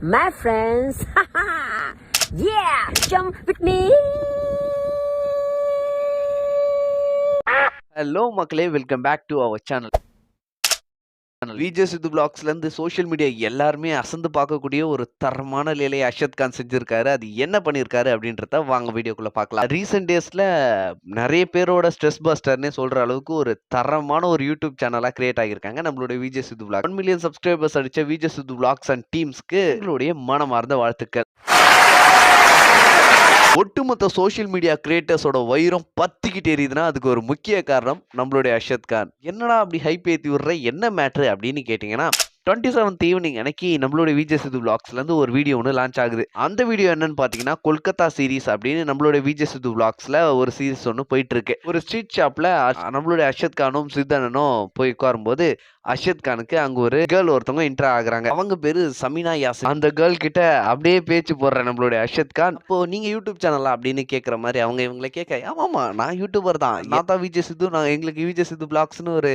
my friends. yeah, jump with me. Hello, Makale. Welcome back to our channel. Vijay Sidhu பிளாக்ஸ்லேருந்து social media எல்லாருமே அசந்து பார்க்கக்கூடிய ஒரு தரமான நிலையை அஷத் கான் செஞ்சுருக்காரு. அது என்ன பண்ணியிருக்காரு அப்படின்றத வாங்க வீடியோக்குள்ளே பார்க்கலாம். ரீசெண்ட் டேஸில் நிறைய பேரோட ஸ்ட்ரெஸ் பஸ்டர்னே சொல்கிற அளவுக்கு ஒரு தரமான ஒரு யூடியூப் சேனலாக கிரியேட் ஆகியிருக்காங்க. நம்மளுடைய Vijay Sidhu vlog one million subscribers அடித்த விஜய் சித்து பிளாக்ஸ் அண்ட் டீம்ஸ்க்கு உங்களுடைய மனமார்ந்த வாழ்த்துக்கள். ஒட்டுமொத்த சோஷியல் மீடியா கிரியேட்டர்ஸோட வைரம் பத்திக்கிட்டு எரியுதுன்னா அதுக்கு ஒரு முக்கிய காரணம் நம்மளுடைய அஷத் கான். என்னடா அப்படி ஹைப் ஏற்றி விடுற? என்ன மேட்ரு அப்படின்னு கேட்டிங்கன்னா டுவெண்ட்டி செவன்த் ஈவினிங் அன்னைக்கு நம்மளுடைய விஜய் சிது vlogsல-இருந்து ஒரு வீடியோ ஒன்று லான்ச் ஆகுது. அந்த வீடியோ என்னன்னு பார்த்தீங்கன்னா கொல்கத்தா சீரிஸ் அப்படின்னு நம்மளுடைய விஜய் சித்து vlogsல ஒரு சீரிஸ் ஒன்று போயிட்டு இருக்கு ஒரு ஸ்ட்ரீட் ஷாப்பில் நம்மளுடைய அஷத் கானும் சித்தனனும் போய் உட்காரும்போது அஷத் கானுக்கு அங்கே ஒரு கேர்ள் ஒருத்தவங்க இன்டர் ஆகுறாங்க. அவங்க பேரு சமினா யாஸ் அந்த கேர்ள் கிட்ட அப்படியே பேச்சு போடுற நம்மளுடைய அஷத் கான். இப்போ நீங்க யூடியூப் சேனலா அப்படின்னு கேட்குற மாதிரி அவங்க இவங்கள கேட்க ஆமாமா நான் யூடியூபர் தான். நான் தான் விஜய் சித்து நான் எங்களுக்கு விஜய் சித்து பிளாக்ஸ்னு ஒரு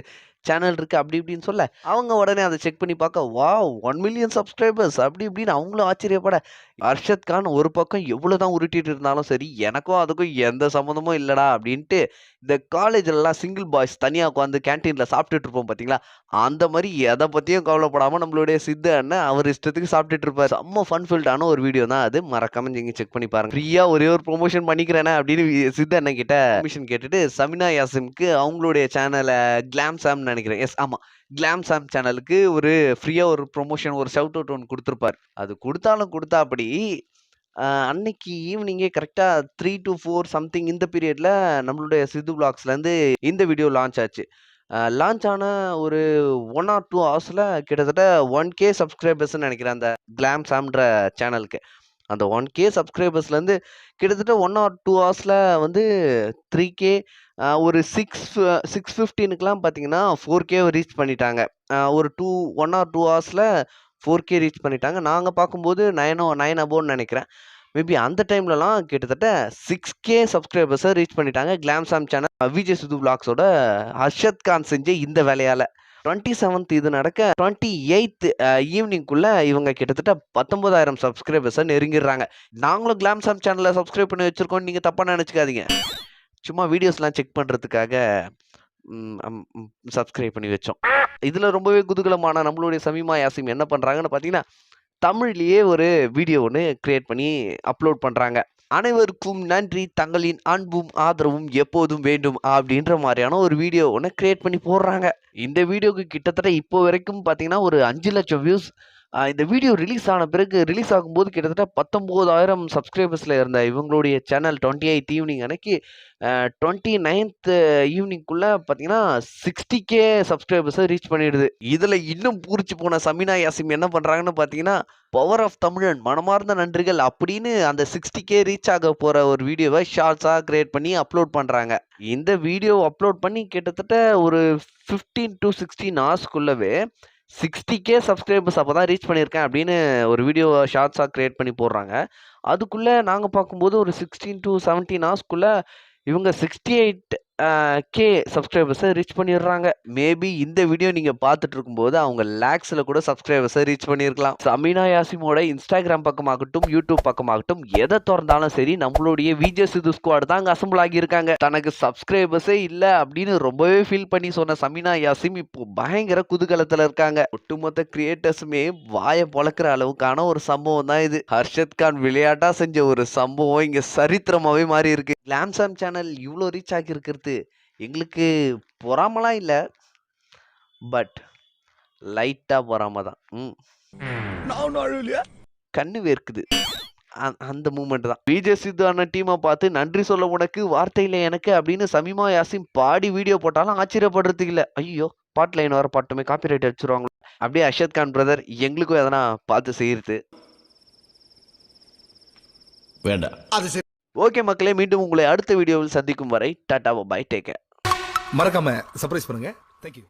சேனல் இருக்கு அப்படி இப்படின்னு சொல்ல அவங்க உடனே அதை செக் பண்ணி பார்க்க வா ஒன் மில்லியன் சப்ஸ்கிரைபர்ஸ் அப்படி இப்படின்னு அவங்களும் ஆச்சரியப்பட அர்ஷத் கான் ஒரு பக்கம் எவ்வளோதான் உருட்டிட்டு இருந்தாலும் சரி எனக்கும் அதுக்கும் எந்த சம்மந்தமும் இல்லைடா அப்படின்ட்டு இந்த காலேஜ்லலாம் சிங்கிள் பாய்ஸ் தனியாக உட்காந்து கேன்டீனில் சாப்பிட்டுட்டு இருப்போம் பார்த்தீங்களா அந்த மாதிரி எதை பற்றியும் கவலைப்படாமல் நம்மளுடைய சித்த அண்ணன் அவர் இஷ்டத்துக்கு சாப்பிட்டுட்டு இருப்பார். செம்ம ஃபன் ஃபில்டான ஒரு வீடியோ தான் அது. மறக்காம நீங்கள் செக் பண்ணி பாருங்க. ஃப்ரீயாக ஒரே ஒரு ப்ரொமோஷன் பண்ணிக்கிறேனே அப்படின்னு சித்த அண்ணன் கிட்ட மிஷன் கேட்டுட்டு சமினா யாசிம்க்கு அவங்களுடைய சேனலை கிளாம் சாம்னு நினைக்கிறேன். எஸ் ஆமாம் கிளாம் சாம் சேனலுக்கு ஒரு ஃப்ரீயாக ஒரு ப்ரொமோஷன் ஒரு ஷவுட் அவுட் ஒன்று கொடுத்துருப்பார். அது கொடுத்தாலும் கொடுத்தா அப்படி அன்னைக்கு ஈவினிங்கே கரெக்டாக த்ரீ டு ஃபோர் சம்திங் இந்த பீரியடில் நம்மளுடைய சிது பிளாக்ஸ்லேருந்து இந்த வீடியோ லான்ச் ஆச்சு. லான்ச் ஆன ஒரு ஒன் ஆர் டூ ஹவர்ஸில் கிட்டத்தட்ட ஒன் கே சப்ஸ்கிரைபர்ஸ்ன்னு நினைக்கிறேன் அந்த கிளாம் சாம்ன்ற சேனலுக்கு அந்த ஒன் கே சப்ஸ்கிரைபர்ஸ்லேருந்து கிட்டத்தட்ட ஒன் ஆர் டூ ஹவர்ஸில் வந்து த்ரீ கே ஒரு சிக்ஸ் சிக்ஸ் ஃபிஃப்டீனுக்குலாம் பார்த்தீங்கன்னா ஃபோர் கே ரீச் பண்ணிட்டாங்க. ஒரு டூ ஒன் ஆர் டூ ஹவர்ஸில் ஃபோர் கே ரீச் பண்ணிட்டாங்க. நாங்கள் பார்க்கும்போது நைனோ நைன் oh, அபோன்னு நினைக்கிறேன். மேபி அந்த டைம்லலாம் கிட்டத்தட்ட சிக்ஸ் கே சப்ஸ்கிரைபர்ஸை ரீச் பண்ணிட்டாங்க. கிளாம்சாம் சேனல் விஜய் சுது பிளாக்ஸோட ஹர்ஷத் கான் செஞ்ச இந்த வேலையால். டுவெண்ட்டி செவன்த் இது நடக்க டுவெண்ட்டி எயித் ஈவினிங்குள்ள இவங்க கிட்டத்தட்ட பத்தொன்பதாயிரம் சப்ஸ்கிரைபர்ஸை நெருங்கிடுறாங்க. நாங்களும் கிளாம் சாம் சேனலை சப்ஸ்கிரைப் பண்ணி வச்சுருக்கோம். நீங்கள் தப்பாக நினச்சிக்காதீங்க. சும்மா வீடியோஸ்லாம் செக் பண்ணுறதுக்காக சப்ஸ்கிரைப் பண்ணி வச்சோம். இதில் ரொம்பவே குதூகலமான நம்மளுடைய சமீமா யாசிம் என்ன பண்ணுறாங்கன்னு பார்த்தீங்கன்னா தமிழ்லேயே ஒரு வீடியோ ஒன்று கிரியேட் பண்ணி அப்லோட் பண்ணுறாங்க அனைவருக்கும் நன்றி. தங்களின் அன்பும் ஆதரவும் எப்போதும் வேண்டும் அப்படின்ற மாதிரியான ஒரு வீடியோ ஒன்று கிரியேட் பண்ணி போடுறாங்க. இந்த வீடியோவுக்கு கிட்டத்தட்ட இப்போ வரைக்கும் பார்த்தீங்கன்னா ஒரு அஞ்சு லட்சம் வியூஸ் இந்த வீடியோ ரிலீஸ் ஆன பிறகு ரிலீஸ் ஆகும்போது கிட்டத்தட்ட பத்தொம்போதாயிரம் சப்ஸ்கிரைபர்ஸில் இருந்த இவங்களுடைய சேனல் டுவெண்ட்டி எயிட் ஈவினிங் அன்னைக்கு டுவெண்ட்டி நைன்த் ஈவினிங்குள்ளே பார்த்தீங்கன்னா சிக்ஸ்டி கே சப்ஸ்கிரைபர்ஸை ரீச் பண்ணிடுது. இதில் இன்னும் பூரிச்சு போன சமினா யாசிம் என்ன பண்ணுறாங்கன்னு பார்த்தீங்கன்னா பவர் ஆஃப் தமிழன் மனமார்ந்த நன்றிகள் அப்படின்னு அந்த சிக்ஸ்டி கே ரீச் ஆக போகிற ஒரு வீடியோவை ஷார்ட்ஸாக கிரியேட் பண்ணி அப்லோட் பண்ணுறாங்க இந்த வீடியோ அப்லோட் பண்ணி கிட்டத்தட்ட ஒரு ஃபிஃப்டீன் டு சிக்ஸ்டீன் ஹவர்ஸ்க்குள்ளவே சிக்ஸ்டி கே சப்ஸ்கிரைபர்ஸ் அப்போ தான் ரீச் பண்ணியிருக்கேன் அப்படின்னு ஒரு வீடியோ ஷார்ட்ஸாக க்ரியேட் பண்ணி போடுறாங்க. அதுக்குள்ளே நாங்கள் பார்க்கும்போது ஒரு சிக்ஸ்டீன் டு செவன்டீன் ஹவர்ஸ்க்குள்ளே இவங்க சிக்ஸ்டி எயிட் கே சப்ஸ்கிரைபர்ஸை ரீச் பண்ணிடுறாங்க. மேபி இந்த வீடியோ நீங்கள் பார்த்துட்டு இருக்கும்போது அவங்க லேக்ஸில் கூட சப்ஸ்கிரைபர்ஸை ரீச் பண்ணியிருக்கலாம் சமீனா யாசிமோட இன்ஸ்டாகிராம் பக்கமாகட்டும் யூடியூப் பக்கமாகட்டும் எதை திறந்தாலும் சரி நம்மளுடைய விஜய் சிது ஸ்குவாட் தான் அங்கே அசம்பிள் ஆகியிருக்காங்க. தனக்கு சப்ஸ்கிரைபர்ஸே இல்லை அப்படின்னு ரொம்பவே ஃபீல் பண்ணி சொன்ன சமீனா யாசிம் இப்போ பயங்கர குதூகலத்தில் இருக்காங்க. ஒட்டுமொத்த கிரியேட்டர்ஸுமே வாயை பொளக்கிற அளவுக்கான ஒரு சம்பவம் தான் இது. ஹர்ஷத் கான் விளையாட்டா செஞ்ச ஒரு சம்பவம் இங்கே சரித்திரமாகவே மாறி இருக்கு கிளாம்சாம் சேனல் இவ்வளோ ரீச் ஆகியிருக்கிறது எங்களுக்கு பொறாமலாம் இல்லை. பட் லைட்டாக பொறாம தான். ம். கண்ணு வேர்க்குது. அந்த மூமெண்ட் தான். விஜய் சித்து அண்ணன் டீமை பார்த்து நன்றி சொல்ல உனக்கு வார்த்தை இல்லை எனக்கு அப்படின்னு சமீமா யாசிம் பாடி வீடியோ போட்டாலும் ஆச்சரியப்படுறதுக்கு இல்லை. ஐயோ பாட்டு லைன் வர பாட்டுமே காப்பிரைட் அடிச்சிருவாங்க அப்படியே அஷத் கான் பிரதர் எங்களுக்கும் எதனா பார்த்து செய்யுது வேண்டாம். ஓகே மக்களே மீண்டும் உங்களை அடுத்த வீடியோவில் சந்திக்கும் வரை டாடா பாய் டேக் மறக்காம சர்ப்ரைஸ் பண்ணுங்க. Thank you